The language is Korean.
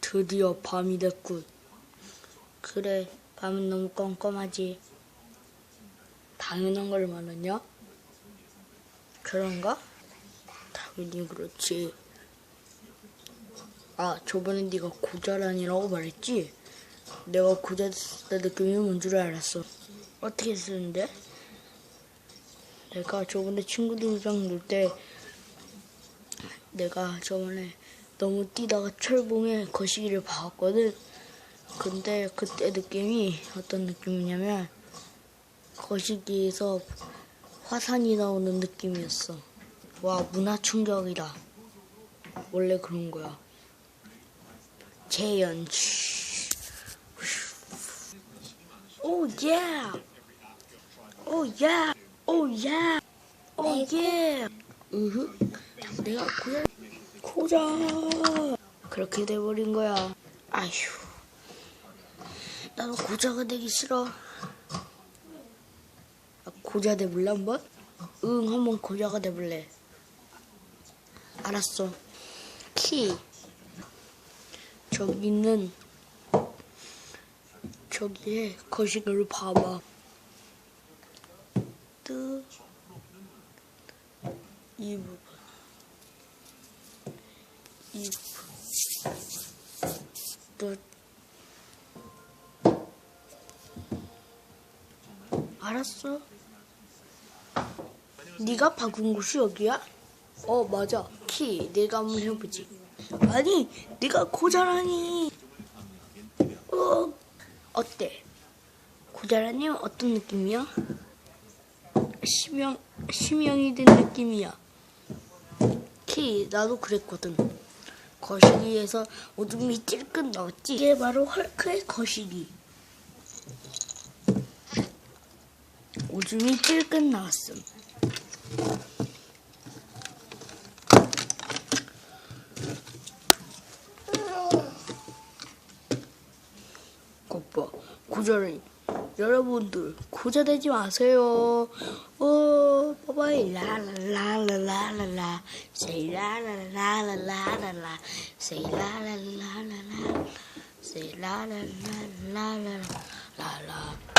드디어 밤이 됐군. 그래, 밤은 너무 껌껌하지. 당연한 걸 말하냐? 그런가? 당연히 그렇지. 아, 저번에 네가 고자란이라고 말했지? 내가 고자 때 느낌이 뭔 줄 알았어. 어떻게 쓰는데? 내가 저번에 친구들이랑 놀 때 내가 저번에 너무 뛰다가 철봉에 거시기를 박았거든. 근데 그때 느낌이 어떤 느낌이냐면 거시기에서 화산이 나오는 느낌이었어. 와, 문화 충격이다. 원래 그런 거야. 재현. 오, 예! 오, 예! 오, 예! 오, 예! 으흐. 내가 고자, 고자! 그렇게 돼버린 거야. 아휴. 나도 고자가 되기 싫어. 아, 고자 돼볼래, 한번? 응, 한번 고자가 돼볼래. 알았어. 키. 저기는, 저기에 거시기를 봐봐. 뜨, 이 부분. 이 부분. 또, 알았어. 네가 박은 곳이 여기야? 어 맞아. 키 내가 한번 해보지. 아니 네가 고자라니. 어 어때? 고자라니 어떤 느낌이야? 심형 심형이 된 느낌이야. 키 나도 그랬거든. 거시기에서 오줌이 찔끔 나왔지. 이게 바로 헐크의 거시기. 오줌이 찔끔 나왔음. 오빠, 고자를 여러분들 고자되지 마세요. 어, 빠바이 라라라라라라, say 라라라라라라, say 라라라라라, say 라라라라라라, 라라.